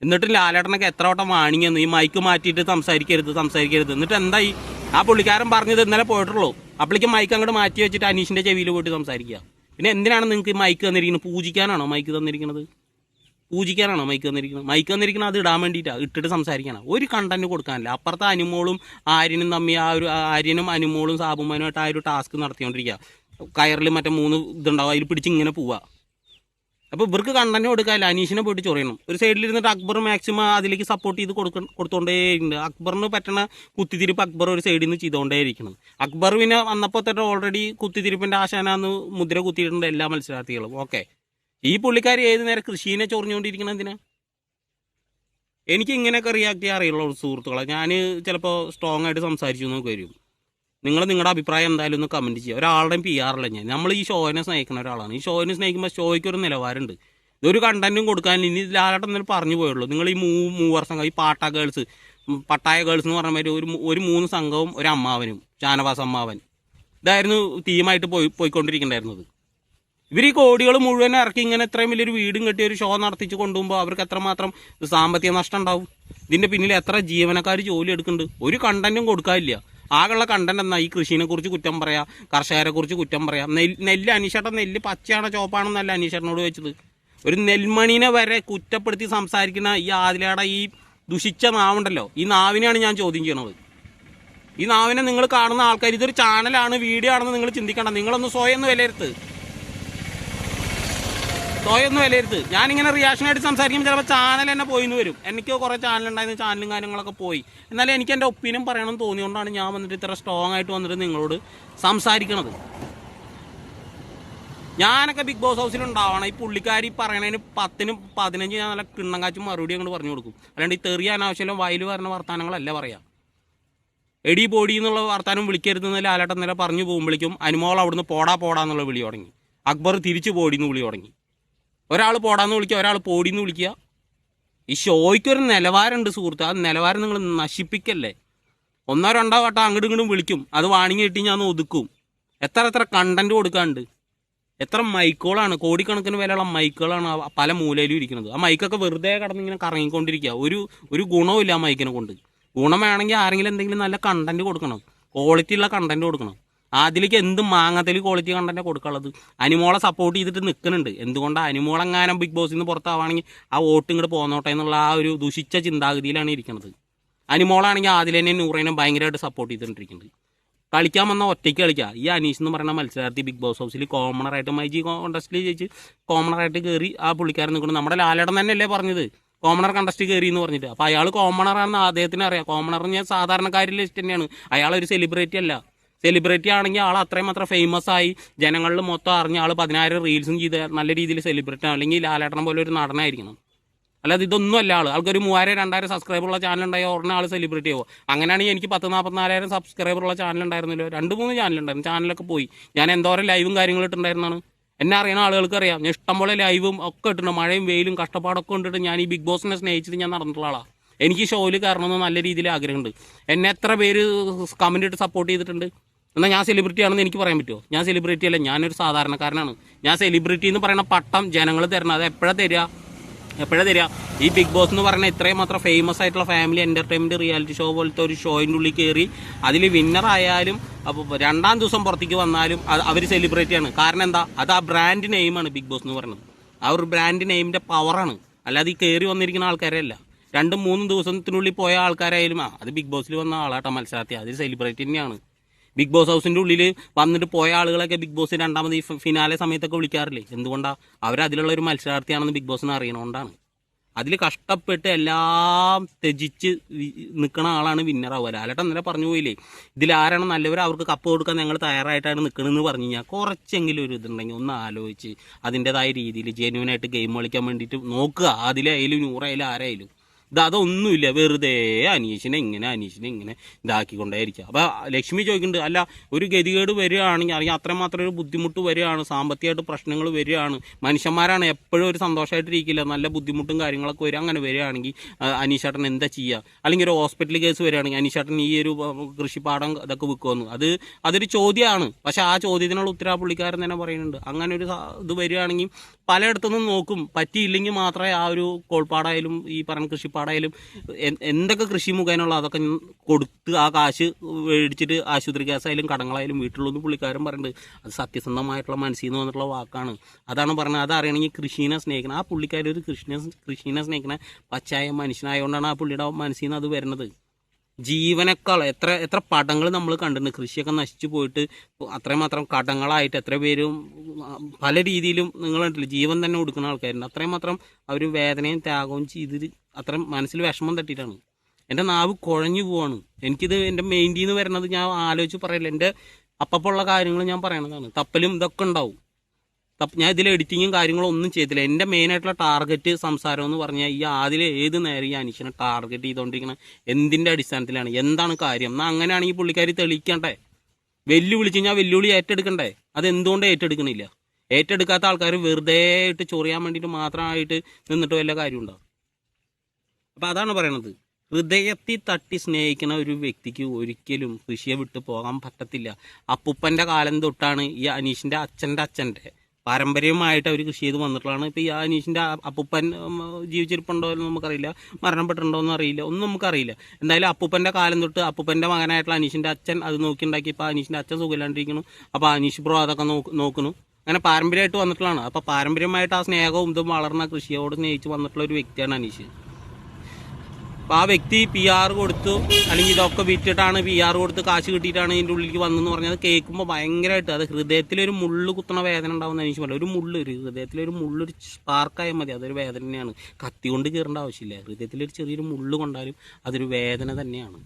എന്നിട്ട് ലാലേട്ടനൊക്കെ എത്ര വട്ടം വാണിങ്ങുന്നു ഈ മൈക്ക് മാറ്റിയിട്ട് സംസാരിക്കരുത് സംസാരിക്കരുത്. എന്നിട്ട് എന്തായി ആ പുള്ളിക്കാരൻ പറഞ്ഞത് ഇന്നലെ പോയിട്ടുള്ളൂ. അപ്പോഴേക്കും മൈക്ക് അങ്ങോട്ട് മാറ്റി വെച്ചിട്ട് അനീഷിന്റെ ചെവിയിൽ പോയിട്ട് സംസാരിക്കുക. പിന്നെ എന്തിനാണ് നിങ്ങൾക്ക് മൈക്ക് തന്നിരിക്കുന്നത്? പൂജിക്കാനാണോ മൈക്ക് തന്നിരിക്കുന്നത്? പൂജിക്കാനാണോ മൈക്ക് വന്നിരിക്കുന്നത്? മൈക്ക് വന്നിരിക്കുന്നത് അത് ഇടാൻ വേണ്ടിയിട്ടാണ് ഇട്ടിട്ട് സംസാരിക്കാനാണ് ഒരു കണ്ടന്റ് കൊടുക്കാനില്ല. അപ്പുറത്തെ അനുമോളും ആര്യനും തമ്മിൽ ആ ഒരു ആര്യനും അനുമോളും സാബുമാനുമായിട്ട് ആ ഒരു ടാസ്ക് നടത്തിക്കൊണ്ടിരിക്കുക കയറിൽ മറ്റേ മൂന്ന് ഇതുണ്ടാവും. അതിൽ പിടിച്ച് ഇങ്ങനെ പോവുക അപ്പോൾ ഇവർക്ക് കണ്ടന്റ് കൊടുക്കാല്ല അനീഷിനെ പോയിട്ട് ചൊറിയണം. ഒരു സൈഡിൽ ഇരുന്നിട്ട് അക്ബർ മാക്സിമം അതിലേക്ക് സപ്പോർട്ട് ചെയ്ത് കൊടുക്ക കൊടുത്തോണ്ടേയിരിക്കുന്നത് അക്ബറിന് പറ്റണ കുത്തിത്തിരിപ്പ് അക്ബർ ഒരു സൈഡിൽ നിന്ന് ചെയ്തുകൊണ്ടേയിരിക്കണം അക്ബർ പിന്നെ വന്നപ്പോൾ തന്നെ ഓൾറെഡി കുത്തിത്തിരിപ്പിന്റെ ആശാനാന്ന് മുദ്ര കുത്തിയിട്ടുണ്ട് എല്ലാ മത്സരാർത്ഥികളും. ഓക്കെ ഈ പുള്ളിക്കാരി ഏത് നേരം കൃഷീനെ ചൊറിഞ്ഞുകൊണ്ടിരിക്കണം എന്തിനാ? എനിക്ക് ഇങ്ങനെയൊക്കെ റിയാക്ട് ചെയ്യാൻ അറിയുള്ളൂ സുഹൃത്തുക്കളെ. ഞാൻ ചിലപ്പോൾ സ്ട്രോങ് ആയിട്ട് സംസാരിച്ചു എന്നൊക്കെ വരും. നിങ്ങൾ നിങ്ങളുടെ അഭിപ്രായം എന്തായാലും ഒന്ന് കമന്റ് ചെയ്യുക. ഒരാളുടെയും പി ആറില്ല ഞാൻ. നമ്മൾ ഈ ഷോയിനെ സ്നേഹിക്കുന്ന ഒരാളാണ്. ഈ ഷോയിനെ സ്നേഹിക്കുമ്പോൾ ഷോയ്ക്ക് ഒരു നിലവാരമുണ്ട് ഇതൊരു കണ്ടന്റും കൊടുക്കാൻ ഇനി ലാലട്ടം എന്തെങ്കിലും പറഞ്ഞു പോയുള്ളൂ. നിങ്ങൾ ഈ മൂ മൂവർ സംഘം ഈ പാട്ട ഗേൾസ് പട്ടായ ഗേൾസ് എന്ന് പറഞ്ഞ ഒരു ഒരു മൂന്ന് സംഘവും ഒരു അമ്മാവനും ഷാനവാസ് അമ്മാവൻ. ഇതായിരുന്നു തീമായിട്ട് പോയി പോയിക്കൊണ്ടിരിക്കണ്ടായിരുന്നത്. ഇവർ ഈ കോടികൾ മുഴുവൻ ഇറക്കി ഇങ്ങനെ ഇത്രയും വലിയൊരു വീടും കെട്ടി ഒരു ഷോ നടത്തിച്ച് കൊണ്ടുപോകുമ്പോൾ അവർക്ക് എത്രമാത്രം സാമ്പത്തിക നഷ്ടം ഉണ്ടാവും? ഇതിന്റെ പിന്നിൽ എത്ര ജീവനക്കാർ ജോലി എടുക്കുന്നുണ്ട്? ഒരു കണ്ടന്റും കൊടുക്കാനില്ല. ആകെയുള്ള കണ്ടന്റ് എന്നാ ഈ കൃഷിനെ കുറിച്ച് കുറ്റം പറയാ കർഷകരെ കുറിച്ച് കുറ്റം പറയാം. നെല്ല് നെല്ല് നെല്ല് പച്ചയാണോ ചോപ്പാണെന്നല്ല അനീഷേട്ടനോട് വെച്ചത് ഒരു നെൽമണീനെ വരെ കുറ്റപ്പെടുത്തി സംസാരിക്കുന്ന ഈ ആദിലയുടെ ഈ ദുഷിച്ച നാവുണ്ടല്ലോ. ഈ നാവിനെയാണ് ഞാൻ ചോദ്യം ചെയ്യണത്. ഈ നാവിനെ നിങ്ങൾ കാണുന്ന ആൾക്കാർ ഇതൊരു ചാനലാണ് വീഡിയോ ആണെന്ന് നിങ്ങൾ ചിന്തിക്കണം നിങ്ങളൊന്ന് സ്വയം ഒന്ന് വിലയിരുത്ത്. സ്വയം ഒന്ന് വിലയിരുത്ത്. ഞാനിങ്ങനെ റിയാക്ഷൻ ആയിട്ട് സംസാരിക്കുമ്പോൾ ചിലപ്പോൾ ചാനൽ തന്നെ പോയിന്ന് വരും. എനിക്ക് കുറേ ചാനൽ ഉണ്ടായിരുന്നു ചാനലും കാര്യങ്ങളൊക്കെ പോയി. എന്നാലും എനിക്ക് എന്റെ ഒപ്പീനിയൻ പറയണമെന്ന് തോന്നിയോണ്ടാണ് ഞാൻ വന്നിട്ട് ഇത്ര സ്ട്രോങ് ആയിട്ട് വന്നിട്ട് നിങ്ങളോട് സംസാരിക്കണത്. ഞാനൊക്കെ ബിഗ് ബോസ് ഹൗസിൽ ഉണ്ടാവണം. ഈ പുള്ളിക്കാരി പറയണതിന് പത്തിനും പതിനഞ്ച് ഞാൻ നല്ല കിണ്ണം കാച്ചും മറുപടി അങ്ങോട്ട് പറഞ്ഞു കൊടുക്കും. അല്ലാണ്ട് ഈ തെറിയ അനാവശ്യം വയൽ പറഞ്ഞ വർത്തമാനങ്ങളല്ല പറയാം. എടി പൊടി എന്നുള്ള വർത്താനം വിളിക്കരുതെന്ന് ലാലേട്ടൻ നില പറഞ്ഞു പോകുമ്പോഴേക്കും അനുമോൾ അവിടുന്ന് പോടാ പോടാ എന്നുള്ള വിളി തുടങ്ങി. അക്ബർ തിരിച്ചു പോടിന്ന് വിളി തുടങ്ങി. ഒരാൾ പോടാന്ന് വിളിക്കുക ഒരാൾ പോടിന്ന് വിളിക്കുക. ഈ ഷോയ്ക്ക് ഒരു നിലവാരമുണ്ട് സുഹൃത്ത്. ആ നിലവാരം നിങ്ങൾ നശിപ്പിക്കല്ലേ? ഒന്നോ രണ്ടോ വട്ടം അങ്ങോട്ടും ഇങ്ങോട്ടും വിളിക്കും. അത് വാണിങ്ങി കിട്ടി ഞാൻ ഒതുക്കും. എത്ര എത്ര കണ്ടന്റ് കൊടുക്കാണ്ട്. എത്ര മൈക്കുകളാണ് കോടിക്കണക്കിന് വിലയുള്ള മൈക്കുകളാണ് പല മൂലയിലും ഇരിക്കുന്നത്. ആ മൈക്കൊക്കെ വെറുതെ കടന്നിങ്ങനെ കറങ്ങിക്കൊണ്ടിരിക്കുക. ഒരു ഒരു ഗുണവും ഇല്ല ആ മൈക്കിനെ കൊണ്ട്. ഗുണം വേണമെങ്കിൽ ആരെങ്കിലും എന്തെങ്കിലും നല്ല കണ്ടന്റ് കൊടുക്കണം. ക്വാളിറ്റി ഉള്ള കണ്ടന്റ് കൊടുക്കണം. അതിലേക്ക് എന്ത് മാങ്ങത്തിൽ ക്വാളിറ്റി കണ്ടന്റ് കൊടുക്കാനുള്ളത്. അനിമോളെ സപ്പോർട്ട് ചെയ്തിട്ട് നിൽക്കുന്നുണ്ട് എന്തുകൊണ്ടാണ് അനിമോളെങ്ങാനും ബിഗ് ബോസിൽ നിന്ന് പുറത്താവാണെങ്കിൽ ആ വോട്ട് ഇങ്ങോട്ട് പോന്നോട്ടെ എന്നുള്ള ആ ഒരു ദുഷിച്ച ചിന്താഗതിയിലാണ് ഇരിക്കുന്നത് അനിമോളാണെങ്കിൽ തന്നെ നൂറേനും ഭയങ്കരമായിട്ട് സപ്പോർട്ട് ചെയ്തിട്ടിരിക്കുന്നുണ്ട് കളിക്കാൻ വന്ന ഒറ്റയ്ക്ക് കളിക്കുക ഈ അനീഷ് എന്ന് പറയുന്ന മത്സരാർത്ഥി ബിഗ് ബോസ് ഹൗസിൽ കോമണറായിട്ട് മൈജി കോണ്ടസ്റ്റിൽ ജയിച്ച് കോമണറായിട്ട് കയറി ആ പുള്ളിക്കാരൻ നിൽക്കുന്നു നമ്മുടെ ലാലേടൻ തന്നെയല്ലേ പറഞ്ഞത്? കോമണർ കണ്ടസ്റ്റ് കയറി എന്ന് പറഞ്ഞിട്ട്. അപ്പോൾ അയാൾ കോമണറാണെന്ന് അദ്ദേഹത്തിന് അറിയാം കോമണർ ഞാൻ സാധാരണക്കാരിൽ ഇഷ്ടം തന്നെയാണ്. അയാൾ ഒരു സെലിബ്രിറ്റി അല്ല. സെലിബ്രിറ്റി ആണെങ്കിൽ ആൾ അത്രയും മാത്രം ഫേമസ് ആയി ജനങ്ങളിൽ മൊത്തം അറിഞ്ഞ ആൾ പതിനായിരം റീൽസും ചെയ്ത് നല്ല രീതിയിൽ സെലിബ്രിറ്റി ആണ്. അല്ലെങ്കിൽ ലാലേട്ടനം പോലെ ഒരു നടനായിരിക്കണം. അല്ലാതെ ഇതൊന്നും അല്ല ആൾ ആൾക്കൊരു മൂവായിരം രണ്ടായിരം സബ്സ്ക്രൈബർ ഉള്ള ചാനൽ ഉണ്ടായി ഉടനെ ആൾ സെലിബ്രിറ്റി ആവും. അങ്ങനെയാണെങ്കിൽ എനിക്ക് പത്ത് നാൽപ്പത്തിനാലായിരം സബ്സ്ക്രൈബർ ഉള്ള ചാനൽ ഉണ്ടായിരുന്നല്ലോ. രണ്ട് മൂന്ന് ചാനൽ ഉണ്ടായിരുന്നു. ചാനലൊക്കെ പോയി. ഞാൻ എന്തോരം ലൈവും കാര്യങ്ങളും ഇട്ടുണ്ടായിരുന്നാണ് എന്നെ അറിയുന്ന ആളുകൾക്ക് അറിയാം. ഞാൻ ഇഷ്ടംപോലെ ലൈവും ഒക്കെ ഇട്ടുണ്ട് മഴയും വെയിലും കഷ്ടപ്പാടൊക്കെ കൊണ്ടിട്ട് ഞാൻ ഈ ബിഗ് ബോസിനെ സ്നേഹിച്ചിട്ട് ഞാൻ നടന്നിട്ടുള്ള ആളാണ് എനിക്ക് ഷോയിൽ കയറണമെന്ന് നല്ല രീതിയിൽ ആഗ്രഹമുണ്ട്. എന്നെ എത്ര പേര് കമന്റ് ഇട്ട് സപ്പോർട്ട് ചെയ്തിട്ടുണ്ട്? എന്നാൽ ഞാൻ സെലിബ്രിറ്റി ആണെന്ന് എനിക്ക് പറയാൻ പറ്റുമോ ഞാൻ സെലിബ്രിറ്റി അല്ല ഞാനൊരു സാധാരണക്കാരനാണ്. ഞാൻ സെലിബ്രിറ്റി എന്ന് പറയുന്ന പട്ടം ജനങ്ങൾ തരണം അത് എപ്പോഴാണ് തരിക? എപ്പോഴാണ് തരിക? ഈ ബിഗ് ബോസ് എന്ന് പറയുന്ന ഇത്രയും മാത്രം ഫേമസ് ആയിട്ടുള്ള ഫാമിലി എന്റർടൈൻമെന്റ് റിയാലിറ്റി ഷോ പോലത്തെ ഒരു ഷോയിന്റെ ഉള്ളിൽ കയറി അതിൽ വിന്നർ ആയാലും അപ്പോൾ രണ്ടാം ദിവസം പുറത്തേക്ക് വന്നാലും അവർ സെലിബ്രേറ്റ് ആണ്. കാരണം എന്താ? അത് ആ ബ്രാൻഡ് നെയിമാണ് ബിഗ് ബോസ് എന്ന് പറയുന്നത്. ആ ഒരു ബ്രാൻഡ് നെയിമിന്റെ പവറാണ് അല്ലാതെ ഈ കയറി വന്നിരിക്കുന്ന ആൾക്കാരല്ല രണ്ടും മൂന്നും ദിവസത്തിനുള്ളിൽ പോയ ആൾക്കാരായാലും ആ അത് ബിഗ് ബോസിൽ വന്ന ആളാട്ടോ മത്സരാർത്ഥി. അത് സെലിബ്രേറ്റ് തന്നെയാണ്. ബിഗ് ബോസ് ഹൗസിന്റെ ഉള്ളിൽ വന്നിട്ട് പോയ ആളുകളൊക്കെ ബിഗ് ബോസ് രണ്ടാമത് ഈ ഫിനാലെ സമയത്തൊക്കെ വിളിക്കാറില്ലേ? എന്തുകൊണ്ടാ? അവർ അതിലുള്ള ഒരു മത്സരാർത്ഥിയാണെന്ന് ബിഗ് ബോസിന് അറിയണോണ്ടാണ്. അതിൽ കഷ്ടപ്പെട്ട് എല്ലാം ത്യജിച്ച് നിൽക്കുന്ന ആളാണ് വിന്നറാവുക ലാലേട്ടൻ അന്നേരം പറഞ്ഞു പോയില്ലേ ഇതിൽ ആരാണ് നല്ലവർ അവർക്ക് കപ്പ് കൊടുക്കാൻ ഞങ്ങൾ തയ്യാറായിട്ടാണ് നിൽക്കണമെന്ന് പറഞ്ഞു. കഴിഞ്ഞാൽ കുറച്ചെങ്കിലും ഒരു ഇതുണ്ടെങ്കിൽ ഒന്ന് ആലോചിച്ച് അതിന്റെതായ രീതിയിൽ ജെന്യൂനായിട്ട് ഗെയിം കളിക്കാൻ വേണ്ടിയിട്ട് നോക്കുക. അതിലായാലും നൂറായാലും ആരായാലും. ഇത് അതൊന്നുമില്ല. വെറുതെ അനീഷിനെ ഇങ്ങനെ അനീഷിനെ ഇങ്ങനെ ഇതാക്കിക്കൊണ്ടേയിരിക്കുക. അപ്പോൾ ലക്ഷ്മി ചോദിക്കുന്നുണ്ട് അല്ല ഒരു ഗതികേട് വരികയാണെങ്കിൽ അല്ലെങ്കിൽ അത്രമാത്രം ഒരു ബുദ്ധിമുട്ട് വരികയാണ് സാമ്പത്തികമായിട്ട് പ്രശ്നങ്ങൾ വരികയാണ് മനുഷ്യന്മാരാണ് എപ്പോഴും ഒരു സന്തോഷമായിട്ടിരിക്കില്ല നല്ല ബുദ്ധിമുട്ടും കാര്യങ്ങളൊക്കെ വരും അങ്ങനെ വരികയാണെങ്കിൽ അനീഷേട്ടൻ എന്താ ചെയ്യുക? അല്ലെങ്കിൽ ഒരു ഹോസ്പിറ്റൽ കേസ് വരികയാണെങ്കിൽ അനീഷേട്ടൻ ഈ ഒരു കൃഷിപ്പാടം ഇതൊക്കെ വിൽക്കുമെന്ന്. അത് അതൊരു ചോദ്യമാണ്. പക്ഷേ ആ ചോദ്യത്തിനുള്ള ഉത്തര പുള്ളിക്കാരൻ തന്നെ പറയുന്നുണ്ട്. അങ്ങനെ ഒരു ഇത് വരികയാണെങ്കിൽ പലയിടത്തുനിന്നും നോക്കും. പറ്റിയില്ലെങ്കിൽ മാത്രമേ ആ ഒരു കോൾപ്പാടായാലും ഈ പറഞ്ഞ കൃഷിപ്പാടായാലും എ- എന്തൊക്കെ കൃഷി മുഖേനുള്ള അതൊക്കെ കൊടുത്ത് ആ കാശ് മേടിച്ചിട്ട് ആശുപത്രി കേസായാലും കടങ്ങളായാലും വീട്ടിലൊന്നും പുള്ളിക്കാരൻ പറയുന്നുണ്ട് അത് സത്യസന്ധമായിട്ടുള്ള മനസ്സിൽ നിന്ന് വന്നിട്ടുള്ള വാക്കാണ്. അതാണ് പറഞ്ഞത്. അതറിയണമെങ്കിൽ കൃഷിനെ സ്നേഹിക്കണം. ആ പുള്ളിക്കാരൊരു കൃഷിനെ കൃഷിനെ സ്നേഹിക്കണ പച്ചായ മനുഷ്യനായതുകൊണ്ടാണ് ആ പുള്ളിയുടെ മനസ്സിൽ നിന്ന് അത് വരുന്നത്. ജീവനേക്കാൾ എത്ര എത്ര പടങ്ങൾ നമ്മൾ കണ്ടിട്ടുണ്ട്. കൃഷിയൊക്കെ നശിച്ചു പോയിട്ട് അത്രമാത്രം കടങ്ങളായിട്ട് എത്ര പേരും പല രീതിയിലും നിങ്ങൾ കണ്ടില്ല ജീവൻ തന്നെ കൊടുക്കുന്ന ആൾക്കാരുണ്ട്. അത്രയും മാത്രം അവർ വേദനയും ത്യാഗവും ചെയ്ത് അത്രയും മനസ്സിൽ വിഷമം തട്ടിയിട്ടാണ്. എന്റെ നാവ് കുഴഞ്ഞു പോവാണ്. എനിക്കിത് എന്റെ മെയിന്റീന്ന് വരുന്നത് ഞാൻ ആലോചിച്ച് പറയില്ല. എന്റെ അപ്പപ്പുള്ള കാര്യങ്ങൾ ഞാൻ പറയണതാണ്. തപ്പലും ഇതൊക്കെ ഉണ്ടാവും. ഞാൻ ഇതിൽ എഡിറ്റിങ്ങും കാര്യങ്ങളും ഒന്നും ചെയ്തില്ല. എന്റെ മെയിനായിട്ടുള്ള ടാർഗറ്റ് സംസാരം എന്ന് പറഞ്ഞാൽ ഈ ആദ്യം ഏത് നേരം ഈ അനീഷിനെ ടാർഗറ്റ് ചെയ്തുകൊണ്ടിരിക്കണം എന്തിന്റെ അടിസ്ഥാനത്തിലാണ്? എന്താണ് കാര്യം? എന്നാൽ അങ്ങനെയാണെങ്കിൽ പുള്ളിക്കാരി തെളിയിക്കണ്ടേ? വെല്ലുവിളിച്ച് ഞാൻ വെല്ലുവിളി ഏറ്റെടുക്കണ്ടേ? അത് എന്തുകൊണ്ട് ഏറ്റെടുക്കണില്ല? ഏറ്റെടുക്കാത്ത ആൾക്കാർ വെറുതെ ഇട്ട് ചൊറിയാൻ വേണ്ടിയിട്ട് മാത്രമായിട്ട് നിന്നിട്ട് വല്ല കാര്യം ഉണ്ടാവും അപ്പം അതാണ് പറയണത്. ഹൃദയത്തിൽ തട്ടി സ്നേഹിക്കുന്ന ഒരു വ്യക്തിക്ക് ഒരിക്കലും കൃഷിയെ വിട്ടു പോകാൻ പറ്റത്തില്ല. അപ്പുപ്പന്റെ കാലം തൊട്ടാണ് ഈ അനീഷിന്റെ അച്ഛന്റെ അച്ഛന്റെ പാരമ്പര്യമായിട്ട് അവർ കൃഷി ചെയ്ത് വന്നിട്ടുള്ളതാണ്. ഇപ്പോൾ ഈ അനീഷിന്റെ അപ്പൂപ്പൻ ജീവിച്ചിരിപ്പുണ്ടോ എന്ന് നമുക്കറിയില്ല. മരണപ്പെട്ടിട്ടുണ്ടോ എന്ന് അറിയില്ല. ഒന്നും നമുക്കറിയില്ല. എന്തായാലും അപ്പൂപ്പന്റെ കാലം തൊട്ട് അപ്പൂപ്പന്റെ മകനായിട്ടുള്ള അനീഷിന്റെ അച്ഛൻ അത് നോക്കി ഉണ്ടാക്കി ഇപ്പോൾ അനീഷിന്റെ അച്ഛൻ സുഖമില്ലാണ്ടിരിക്കുന്നു. അപ്പോൾ അനീഷ് ബ്രോ അതൊക്കെ നോക്കുന്നു. അങ്ങനെ പാരമ്പര്യമായിട്ട് വന്നിട്ടുള്ളതാണ്. അപ്പോൾ പാരമ്പര്യമായിട്ട് ആ സ്നേഹവും ഇതും വളർന്ന കൃഷിയോട് സ്നേഹിച്ച് വന്നിട്ടുള്ള ഒരു വ്യക്തിയാണ് അനീഷ്. അപ്പോൾ ആ വ്യക്തി പി ആർ കൊടുത്തു. അല്ലെങ്കിൽ ഇതൊക്കെ വിറ്റിട്ടാണ് പി ആർ കൊടുത്ത് കാശ് കിട്ടിയിട്ടാണ് ഇതിന്റെ ഉള്ളിലേക്ക് വന്നതെന്ന് പറഞ്ഞാൽ കേൾക്കുമ്പോൾ ഭയങ്കരമായിട്ട് അത് ഹൃദയത്തിലൊരു മുള്ള് കുത്തണ വേദന ഉണ്ടാവുന്ന എനിക്ക് പറയാം ഒരു മുള്ള് ഒരു ഹൃദയത്തിലൊരു മുള്ളൊരു സ്പാർക്കായാൽ മതി. അതൊരു വേദന തന്നെയാണ് കത്തി കൊണ്ട് കീറേണ്ട ആവശ്യമില്ല. ഹൃദയത്തിലൊരു ചെറിയൊരു മുള്ള് കൊണ്ടാലും അതൊരു വേദന തന്നെയാണ്.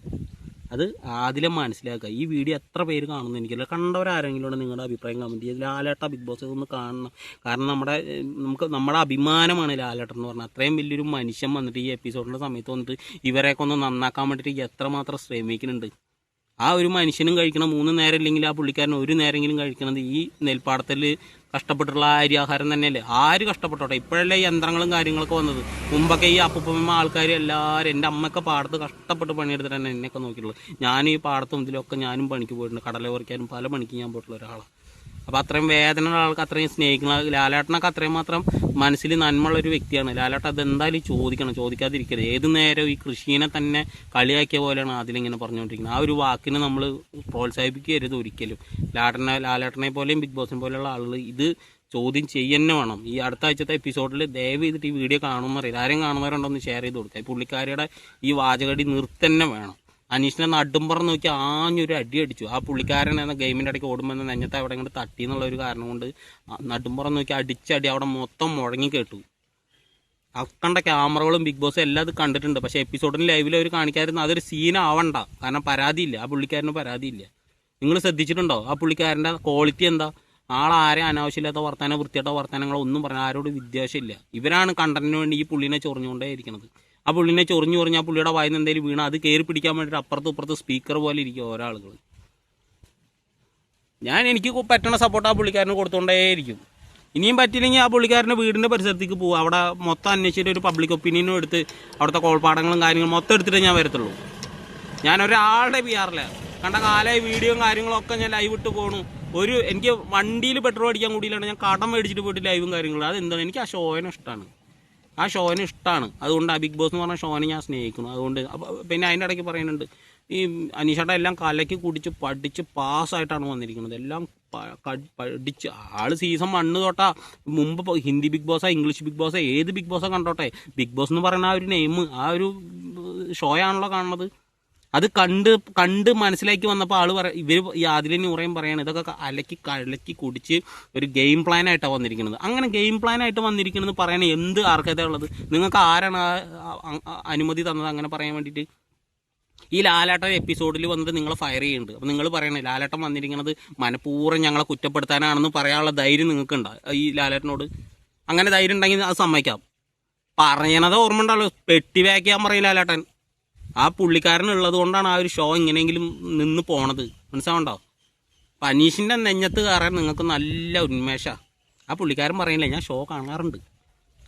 അത് ആദ്യം മനസ്സിലാക്കുക. ഈ വീഡിയോ എത്ര പേര് കാണുന്നു എനിക്കല്ല കണ്ടവരാരെങ്കിലും നിങ്ങളുടെ അഭിപ്രായം കമന്റ് ചെയ്യുക. ലാലേട്ട ബിഗ് ബോസ് ഒന്ന് കാണണം. കാരണം നമ്മുടെ നമുക്ക് നമ്മുടെ അഭിമാനമാണ് ലാലേട്ട എന്ന് പറഞ്ഞാൽ. അത്രയും വലിയൊരു മനുഷ്യൻ വന്നിട്ട് ഈ എപ്പിസോഡിന്റെ സമയത്ത് വന്നിട്ട് ഇവരെയൊക്കെ ഒന്ന് നന്നാക്കാൻ വേണ്ടിയിട്ട് എത്രമാത്രം ശ്രമിക്കുന്നുണ്ട്. ആ ഒരു മനുഷ്യനും കഴിക്കണം മൂന്ന് നേരം ഇല്ലെങ്കിൽ ആ പുള്ളിക്കാരൻ ഒരു നേരമെങ്കിലും കഴിക്കണത് ഈ നെൽപ്പാടത്തിൽ കഷ്ടപ്പെട്ടുള്ള അരി ആഹാരം തന്നെയല്ലേ? ആര് കഷ്ടപ്പെട്ടോട്ടെ? ഇപ്പോഴല്ലേ യന്ത്രങ്ങളും കാര്യങ്ങളൊക്കെ വന്നത്. മുമ്പൊക്കെ ഈ അപ്പൂപ്പമ്മ ആൾക്കാർ എല്ലാവരും എന്റെ അമ്മയൊക്കെ പാടത്ത് കഷ്ടപ്പെട്ട് പണിയെടുത്തിട്ട് തന്നെ എന്നെയൊക്കെ നോക്കിയിട്ടുള്ളത്. ഞാൻ ഈ പാടത്തും ഇതിലൊക്കെ ഞാനും പണിക്ക് പോയിട്ടുണ്ട്. കടല പറിക്കാനും പല പണിക്ക് ഞാൻ പോയിട്ടുള്ള ഒരാളാണ്. അപ്പോൾ അത്രയും വേദനയുള്ള ആൾക്ക് അത്രയും സ്നേഹിക്കുന്ന ലാലേട്ടനൊക്കെ അത്രയും മാത്രം മനസ്സിൽ നന്മയുള്ള ഒരു വ്യക്തിയാണ്. ലാലേട്ടൻ അതെന്തായാലും ചോദിക്കണം. ചോദിക്കാതിരിക്കരുത്. ഏത് നേരവും ഈ കൃഷീനെ തന്നെ കളിയാക്കിയ പോലെയാണ് അതിലിങ്ങനെ പറഞ്ഞുകൊണ്ടിരിക്കുന്നത്. ആ ഒരു വാക്കിനെ നമ്മൾ പ്രോത്സാഹിപ്പിക്കരുത് ഒരിക്കലും. ലാലേട്ടനെ ലാലേട്ടനെ പോലെയും ബിഗ് ബോസിനെ പോലെയുള്ള ആളുകൾ ഇത് ചോദ്യം ചെയ്യന്നെ വേണം. ഈ അടുത്ത ആഴ്ചത്തെ എപ്പിസോഡിൽ ദയവ് ചെയ്തിട്ട് ഈ വീഡിയോ കാണുന്നവരില്ല ആരും കാണുന്നവരുണ്ടോ ഒന്ന് ഷെയർ ചെയ്ത് കൊടുക്കുക. പുള്ളിക്കാരിയുടെ ഈ വാചകടി നിർത്തന്നെ വേണം. അനീഷിനെ നടുമ്പറം നോക്കി ആഞ്ഞൊരു അടി അടിച്ചു. ആ പുള്ളിക്കാരൻ എന്ന ഗെയിമിന്റെ ഇടയ്ക്ക് ഓടുമ്പോൾ നെഞ്ഞത്തെ അവിടെ ഇങ്ങോട്ട് തട്ടി എന്നുള്ള ഒരു കാരണം കൊണ്ട് നടുമ്പറം നോക്കി അടിച്ചടി അവിടെ മൊത്തം മുഴങ്ങി കേട്ടു. അക്കണ്ട ക്യാമറകളും ബിഗ് ബോസും എല്ലാം അത് കണ്ടിട്ടുണ്ട്. പക്ഷേ എപ്പിസോഡിന് ലൈവിൽ അവർ കാണിക്കാതിരുന്ന അതൊരു സീനാവണ്ട. കാരണം പരാതിയില്ല. ആ പുള്ളിക്കാരന് പരാതിയില്ല. നിങ്ങൾ ശ്രദ്ധിച്ചിട്ടുണ്ടോ? ആ പുള്ളിക്കാരന്റെ ക്വാളിറ്റി എന്താ? ആളാരെ അനാവശ്യമില്ലാത്ത വർത്തമാനം വൃത്തിയായിട്ട വർത്തമാനങ്ങളോ ഒന്നും പറഞ്ഞാൽ ആരോട് വിദ്വേഷമില്ല ഇവരാണ് കണ്ടന്റിന് വേണ്ടി ഈ പുള്ളിനെ ചൊറിഞ്ഞുകൊണ്ടേ ഇരിക്കുന്നത് ആ പുള്ളിനെ ചൊറിഞ്ഞു ചൊറിഞ്ഞ് ആ പുള്ളിയുടെ വായിന്ന് എന്തെങ്കിലും വീണ അത് കയറി പിടിക്കാൻ വേണ്ടിയിട്ട് അപ്പുറത്ത് ഇപ്പുറത്ത് സ്പീക്കർ പോലെ ഇരിക്കും ഓരോ ആളുകൾ ഞാൻ എനിക്ക് പറ്റണ സപ്പോർട്ട് ആ പുള്ളിക്കാരന് കൊടുത്തോണ്ടേയിരിക്കും. ഇനിയും പറ്റില്ലെങ്കിൽ ആ പുള്ളിക്കാരന്റെ വീടിന്റെ പരിസരത്തേക്ക് പോകും അവിടെ മൊത്തം അന്വേഷിച്ചിട്ട് ഒരു പബ്ലിക് ഒപ്പീനിയനും എടുത്ത് അവിടുത്തെ കോൾപ്പാടങ്ങളും കാര്യങ്ങളും മൊത്തം എടുത്തിട്ട് ഞാൻ വരത്തുള്ളൂ. ഞാൻ ഒരാളുടെ പി ആറില്ല കണ്ട കാലമായി വീഡിയോയും കാര്യങ്ങളും ഒക്കെ ഞാൻ ലൈവ് ഇട്ട് പോണു. ഒരു എനിക്ക് വണ്ടിയിൽ പെട്രോൾ അടിക്കാൻ കൂടിയില്ലാണ്ട് ഞാൻ കടം മേടിച്ചിട്ട് പോയിട്ട് ലൈവും കാര്യങ്ങളും. അതെന്താണ്? എനിക്ക് ആ ഷോയനെ ഇഷ്ടമാണ് ആ ഷോനെ ഇഷ്ടമാണ് അതുകൊണ്ട് ആ ബിഗ് ബോസ് എന്ന് പറഞ്ഞ ഷോനെ ഞാൻ സ്നേഹിക്കുന്നു. അതുകൊണ്ട് പിന്നെ അതിന്റെ ഇടയ്ക്ക് പറയുന്നുണ്ട് ഈ അനീഷേട്ട എല്ലാം കലക്കി കുടിച്ച് പഠിച്ച് പാസ്സായിട്ടാണ് വന്നിരിക്കുന്നത്. എല്ലാം പഠിച്ച് ആൾ സീസൺ വണ്ണ് തൊട്ടാ മുമ്പ് ഹിന്ദി ബിഗ് ബോസാ ഇംഗ്ലീഷ് ബിഗ് ബോസാ ഏത് ബിഗ് ബോസാ കണ്ടോട്ടെ? ബിഗ് ബോസ് എന്ന് പറയുന്ന ആ ഒരു നെയിം ആ ഒരു ഷോയാണല്ലോ കാണുന്നത്. അത് കണ്ട് കണ്ട് മനസ്സിലാക്കി വന്നപ്പോൾ ആൾ പറ ഇവർ ഈ ആദിലിന് ഉറയും പറയാണ് ഇതൊക്കെ അലക്കി കലക്കി കുടിച്ച് ഒരു ഗെയിം പ്ലാൻ ആയിട്ടാണ് വന്നിരിക്കുന്നത്. അങ്ങനെ ഗെയിം പ്ലാൻ ആയിട്ട് വന്നിരിക്കുന്നത് പറയാൻ എന്ത് അർഹത ഉള്ളത്? നിങ്ങൾക്ക് ആരാണ് അനുമതി തന്നത് അങ്ങനെ പറയാൻ വേണ്ടിയിട്ട് ഈ ലാലാട്ടൻ എപ്പിസോഡിൽ വന്നിട്ട് നിങ്ങൾ ഫയർ ചെയ്യുന്നുണ്ട്. അപ്പം നിങ്ങൾ പറയണേ ലാലാട്ടൻ വന്നിരിക്കുന്നത് മനഃപൂർവം ഞങ്ങളെ കുറ്റപ്പെടുത്താനാണെന്ന് പറയാനുള്ള ധൈര്യം നിങ്ങൾക്കുണ്ടോ? ഈ ലാലാട്ടനോട്? അങ്ങനെ ധൈര്യം ഉണ്ടെങ്കിൽ അത് സമ്മതിക്കാം. പറയണത് ഓർമ്മ ഉണ്ടല്ലോ പെട്ടി പാക്ക് ചെയ്യാൻ പറയും ലാലേട്ടൻ. ആ പുള്ളിക്കാരൻ ഉള്ളത് കൊണ്ടാണ് ആ ഒരു ഷോ എങ്ങനെയെങ്കിലും നിന്ന് പോണത്. മനസ്സിലാവണ്ടോ? അപ്പം അനീഷിന്റെ നെഞ്ഞത്ത് കയറാൻ നിങ്ങൾക്ക് നല്ല ഉന്മേഷ. ആ പുള്ളിക്കാരൻ പറയുന്നില്ല ഞാൻ ഷോ കാണാറുണ്ട്.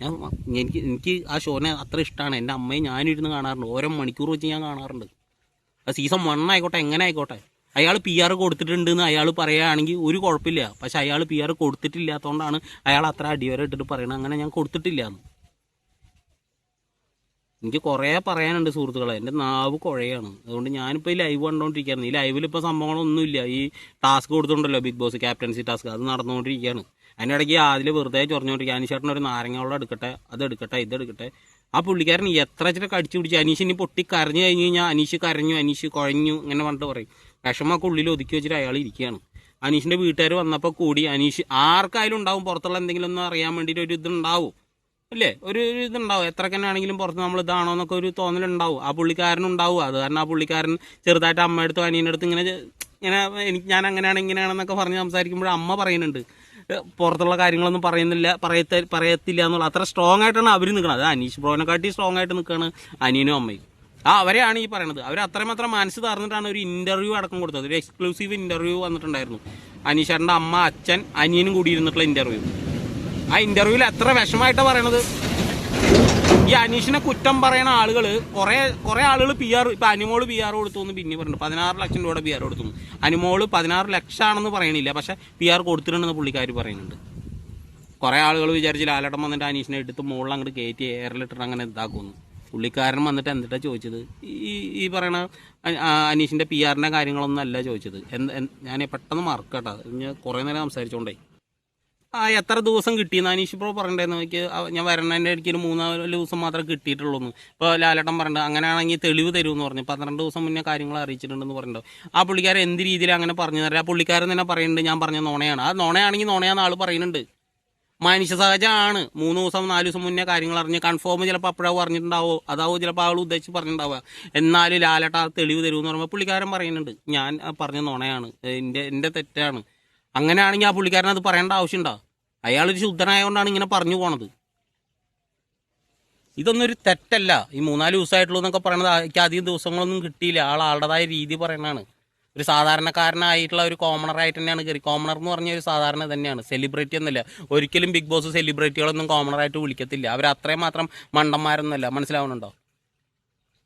ഞാൻ എനിക്ക് എനിക്ക് ആ ഷോനെ അത്ര ഇഷ്ടമാണ് എന്റെ അമ്മയും ഞാനും ഇരുന്ന് കാണാറുണ്ട്. ഓരോ മണിക്കൂർ വെച്ച് ഞാൻ കാണാറുണ്ട്. ആ സീസൺ വൺ ആയിക്കോട്ടെ എങ്ങനെ ആയിക്കോട്ടെ. അയാൾ പി ആർ കൊടുത്തിട്ടുണ്ടെന്ന് അയാൾ പറയുകയാണെങ്കിൽ ഒരു കുഴപ്പമില്ല. പക്ഷെ അയാൾ പി ആർ കൊടുത്തിട്ടില്ലാത്തതുകൊണ്ടാണ് അയാൾ അത്ര അടിവരെ ഇട്ടിട്ട് പറയണത്. അങ്ങനെ ഞാൻ കൊടുത്തിട്ടില്ല എന്ന് എനിക്ക് കുറേ പറയാനുണ്ട് സുഹൃത്തുക്കളെ. എന്റെ നാവ് കുഴയാണ്. അതുകൊണ്ട് ഞാനിപ്പോൾ ഈ ലൈവ് കണ്ടുകൊണ്ടിരിക്കുകയാണ് ഈ ലൈവിൽ ഇപ്പോൾ സംഭവങ്ങളൊന്നുമില്ല. ഈ ടാസ്ക് കൊടുത്തിട്ടുണ്ടല്ലോ ബിഗ് ബോസ് ക്യാപ്റ്റൻസി ടാസ്ക് അത് നടന്നുകൊണ്ടിരിക്കുകയാണ് അതിന്റെ ഇടയ്ക്ക് അതിൽ വെറുതെ ചൊറഞ്ഞുകൊണ്ടിരിക്കുക അനീഷേട്ടൻ ഒരു നാരങ്ങ വെള്ളം എടുക്കട്ടെ അത് എടുക്കട്ടെ ഇത് എടുക്കട്ടെ. ആ പുള്ളിക്കാരൻ എത്ര ചില കടിച്ചു പിടിച്ച്. അനീഷ് ഇനി പൊട്ടി കരഞ്ഞു കഴിഞ്ഞു കഴിഞ്ഞാൽ അനീഷ് കരഞ്ഞു അനീഷ് കുഴഞ്ഞു ഇങ്ങനെ പറഞ്ഞിട്ട് പറയും. വിഷമൊക്കെ ഉള്ളിൽ ഒതുക്കി വെച്ചിട്ട് അയാൾ ഇരിക്കുകയാണ്. അനീഷിന്റെ വീട്ടുകാർ വന്നപ്പോൾ കൂടി അനീഷ് ആർക്കായാലും ഉണ്ടാവും. പുറത്തുള്ള എന്തെങ്കിലും ഒന്ന് അറിയാൻ വേണ്ടിയിട്ട് ഒരു ഇതുണ്ടാവും. അല്ലേ ഒരു ഇതുണ്ടാവും. എത്ര ആണെങ്കിലും പുറത്ത് നമ്മൾ ഇതാണോ എന്നൊക്കെ ഒരു തോന്നലുണ്ടാവും. ആ പുള്ളിക്കാരനുണ്ടാവും അത് കാരണം ആ പുള്ളിക്കാരൻ ചെറുതായിട്ട് അമ്മ അടുത്ത് അനിയന്റെ അടുത്ത് ഇങ്ങനെ ഇങ്ങനെ എനിക്ക് ഞാൻ അങ്ങനെയാണ് ഇങ്ങനെയാണെന്നൊക്കെ പറഞ്ഞ് സംസാരിക്കുമ്പോൾ അമ്മ പറയുന്നുണ്ട്. പുറത്തുള്ള കാര്യങ്ങളൊന്നും പറയുന്നില്ല പറയത്ത പറയത്തില്ല എന്നുള്ള. അത്ര സ്ട്രോങ് ആയിട്ടാണ് അവർ നിൽക്കുന്നത് അത് അനീഷ് ബ്രോനെക്കാട്ടി സ്ട്രോങ് ആയിട്ട് നിൽക്കുകയാണ് അനിയനും അമ്മയും. ആ അവരെയാണ് ഈ പറയുന്നത് അവർ അത്രമാത്രം മനസ്സ് തറന്നിട്ടാണ് ഒരു ഇന്റർവ്യൂ അടക്കം കൊടുത്തത്. ഒരു എക്സ്ക്ലൂസീവ് ഇന്റർവ്യൂ വന്നിട്ടുണ്ടായിരുന്നു. അനീഷേട്ടന്റെ അമ്മ അച്ഛൻ അനിയനും കൂടി ഇരുന്നിട്ടുള്ള ഇന്റർവ്യൂ ആ ഇന്റർവ്യൂവിൽ എത്ര വിഷമായിട്ടാ പറയണത്? ഈ അനീഷിനെ കുറ്റം പറയണ ആളുകൾ കുറെ കുറെ ആളുകൾ പി ആർ ഇപ്പൊ അനിമോൾ പി ആർ കൊടുത്തു എന്ന് പിന്നെ പറഞ്ഞു പതിനാറ് ലക്ഷം രൂപയുടെ പി ആർ കൊടുത്തു അനിമോൾ പതിനാറ് ലക്ഷമാണെന്ന് പറയണില്ല പക്ഷെ പി ആർ കൊടുത്തിട്ടുണ്ടെന്ന് പുള്ളിക്കാർ പറയുന്നുണ്ട്. കുറെ ആളുകൾ വിചാരിച്ച് ലാലട്ടം വന്നിട്ട് അനീഷിനെ എടുത്ത് മുകളിൽ അങ്ങോട്ട് കയറ്റി എയറിലിട്ടിട്ട് അങ്ങനെ ഇതാക്കുന്നു. പുള്ളിക്കാരൻ വന്നിട്ട് എന്തിട്ടാ ചോദിച്ചത്? ഈ ഈ പറയണ അനീഷിന്റെ പി ആറിന്റെ കാര്യങ്ങളൊന്നും അല്ല ചോദിച്ചത്. ഞാൻ പെട്ടെന്ന് മറക്കട്ടെ. ഞാൻ കുറേ നേരം സംസാരിച്ചോണ്ടേ. ആ എത്ര ദിവസം കിട്ടിയെന്ന് അനീഷ് ഇപ്പോൾ പറഞ്ഞിട്ടുണ്ടായിരുന്നു. എനിക്ക് ഞാൻ വരണതിന്റെ ഇടയ്ക്ക് ഒരു മൂന്നാൽ ദിവസം മാത്രമേ കിട്ടിയിട്ടുള്ളൂ ഇപ്പോൾ ലാലേട്ടൻ പറഞ്ഞിട്ട് അങ്ങനെയാണെങ്കിൽ തെളിവ് തരുമെന്ന് പറഞ്ഞു. പന്ത്രണ്ട് ദിവസം മുന്നേ കാര്യങ്ങൾ അറിയിച്ചിട്ടുണ്ടെന്ന് പറഞ്ഞിട്ടുണ്ടോ? ആ പുള്ളിക്കാരൻ എന്ത് രീതിയിൽ അങ്ങനെ പറഞ്ഞു തരാം ആ പുള്ളിക്കാരൻ തന്നെ പറയുന്നുണ്ട് ഞാൻ പറഞ്ഞ നോണയാണ്. ആ നോണയാണെങ്കിൽ നുണയാന്ന് ആൾ പറയുന്നുണ്ട്. മനുഷ്യ സഹജമാണ് മൂന്ന് ദിവസം നാല് ദിവസം മുന്നേ കാര്യങ്ങൾ അറിഞ്ഞ് കൺഫേം ചിലപ്പോൾ അപ്പോഴാവും പറഞ്ഞിട്ടുണ്ടാവോ? അതാവോ ചിലപ്പോൾ ആൾ ഉദ്ദേശിച്ച് പറഞ്ഞിട്ടുണ്ടാവുക. എന്നാലും ലാലട്ട തെളിവ് തരുമെന്ന് പറയുമ്പോൾ പുള്ളിക്കാരൻ പറയുന്നുണ്ട് ഞാൻ പറഞ്ഞ നുണയാണ്. എന്റെ എന്റെ തെറ്റാണ്. അങ്ങനെയാണെങ്കിൽ ആ പുള്ളിക്കാരൻ അത് പറയേണ്ട ആവശ്യമുണ്ടോ? അയാളൊരു ശുദ്ധനായതുകൊണ്ടാണ് ഇങ്ങനെ പറഞ്ഞു പോണത്. ഇതൊന്നും ഒരു തെറ്റല്ല. ഈ മൂന്നാൽ ദിവസമായിട്ടുള്ളൂ എന്നൊക്കെ പറയണത്. എനിക്ക് അധികം ദിവസങ്ങളൊന്നും കിട്ടിയില്ല. ആൾ ആളുടേതായ രീതി പറയണതാണ്. ഒരു സാധാരണക്കാരനായിട്ടുള്ള ഒരു കോമണറായിട്ട് തന്നെയാണ് കയറി. കോമണർ എന്ന് പറഞ്ഞ ഒരു സാധാരണ തന്നെയാണ്. സെലിബ്രിറ്റി ഒന്നുമില്ല. ഒരിക്കലും ബിഗ് ബോസ് സെലിബ്രിറ്റികളൊന്നും കോമണറായിട്ട് വിളിക്കത്തില്ല. അവർ അത്രയും മാത്രം മണ്ടന്മാരൊന്നുമല്ല. മനസ്സിലാവുന്നുണ്ടോ?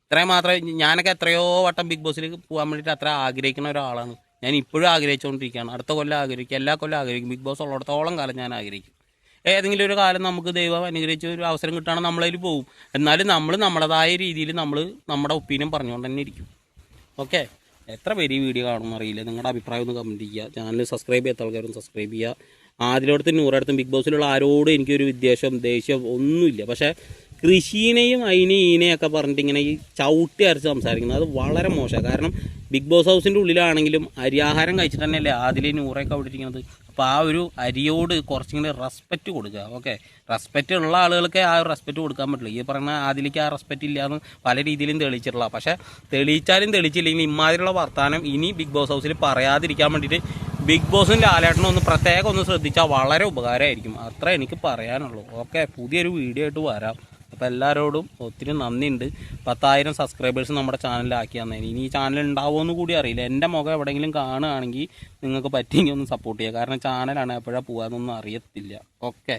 ഇത്രയും മാത്രം ഞാനൊക്കെ എത്രയോ വട്ടം ബിഗ് ബോസിലേക്ക് പോകാൻ വേണ്ടിയിട്ട് അത്ര ആഗ്രഹിക്കുന്ന ഒരാളാണ്. ഞാൻ ഇപ്പോഴും ആഗ്രഹിച്ചുകൊണ്ടിരിക്കുകയാണ്. അടുത്ത കൊല്ലം ആഗ്രഹിക്കും. എല്ലാ കൊല്ലം ആഗ്രഹിക്കും. ബിഗ് ബോസ് ഉള്ളിടത്തോളം കാലം ഞാൻ ആഗ്രഹിക്കും. ഏതെങ്കിലും ഒരു കാലം നമുക്ക് ദൈവം അനുഗ്രഹിച്ച ഒരു അവസരം കിട്ടുകയാണെങ്കിൽ നമ്മളതിൽ പോകും എന്നാലും നമ്മൾ നമ്മുടേതായ രീതിയിൽ നമ്മൾ നമ്മുടെ ഒപ്പീനിയൻ പറഞ്ഞുകൊണ്ട് തന്നെ ഇരിക്കും. ഓക്കെ എത്ര പേര് ഈ വീഡിയോ കാണുമെന്ന് അറിയില്ല. നിങ്ങളുടെ അഭിപ്രായം ഒന്ന് കമന്റ് ചെയ്യുക. ചാനൽ സബ്സ്ക്രൈബ് ചെയ്യാത്ത ആൾക്കാരും സബ്സ്ക്രൈബ് ചെയ്യുക. ആദിലോടത്തും നൂറടുത്തും ബിഗ് ബോസിലുള്ള ആരോടും എനിക്കൊരു വിദ്വേഷം ദേഷ്യം ഒന്നുമില്ല. പക്ഷേ കൃഷീനെയും അതിനെയും ഈനെയൊക്കെ പറഞ്ഞിട്ട് ഇങ്ങനെ ഈ ചവിട്ടി അരച്ച് സംസാരിക്കുന്നത് അത് വളരെ മോശമാണ്. കാരണം ബിഗ് ബോസ് ഹൗസിന്റെ ഉള്ളിലാണെങ്കിലും അരിയാഹാരം കഴിച്ചിട്ട് തന്നെയല്ലേ ആദിലെ നൂറൊക്കെ അവിടെ ഇരിക്കുന്നത് അപ്പോൾ ആ ഒരു അരിയോട് കുറച്ചും കൂടി റെസ്പെക്റ്റ് കൊടുക്കുക ഓക്കെ റെസ്പെക്റ്റ് ഉള്ള ആളുകൾക്ക് ആ റെസ്പെക്റ്റ് കൊടുക്കാൻ പറ്റില്ല. ഈ പറഞ്ഞ ആദിലേക്ക് ആ റെസ്പെക്റ്റ് ഇല്ല എന്ന് പല രീതിയിലും തെളിയിച്ചിട്ടുള്ള പക്ഷേ തെളിയിച്ചാലും തെളിയിച്ചില്ലെങ്കിൽ ഇമാതിരിയുള്ള വർത്തമാനം ഇനി ബിഗ് ബോസ് ഹൗസിൽ പറയാതിരിക്കാൻ വേണ്ടിയിട്ട് ബിഗ് ബോസിന്റെ ആലേട്ടനം ഒന്ന് പ്രത്യേകം ഒന്ന് ശ്രദ്ധിച്ചാൽ വളരെ ഉപകാരമായിരിക്കും. അത്ര എനിക്ക് പറയാനുള്ളൂ ഓക്കെ പുതിയൊരു വീഡിയോ ആയിട്ട് വരാം. അപ്പോൾ എല്ലാവരോടും ഒത്തിരി നന്ദിയുണ്ട്. പത്തായിരം സബ്സ്ക്രൈബേഴ്സ് നമ്മുടെ ചാനലിലാക്കി തന്നതിന്. ഇനി ഈ ചാനൽ ഉണ്ടാവുമെന്ന് കൂടി അറിയില്ല. എന്റെ മുഖം എവിടെയെങ്കിലും കാണുകയാണെങ്കിൽ നിങ്ങൾക്ക് പറ്റിയെങ്കിൽ ഒന്ന് സപ്പോർട്ട് ചെയ്യുക കാരണം ചാനലാണ് എപ്പോഴാണ് പോകാമെന്നൊന്നും അറിയത്തില്ല. ഓക്കെ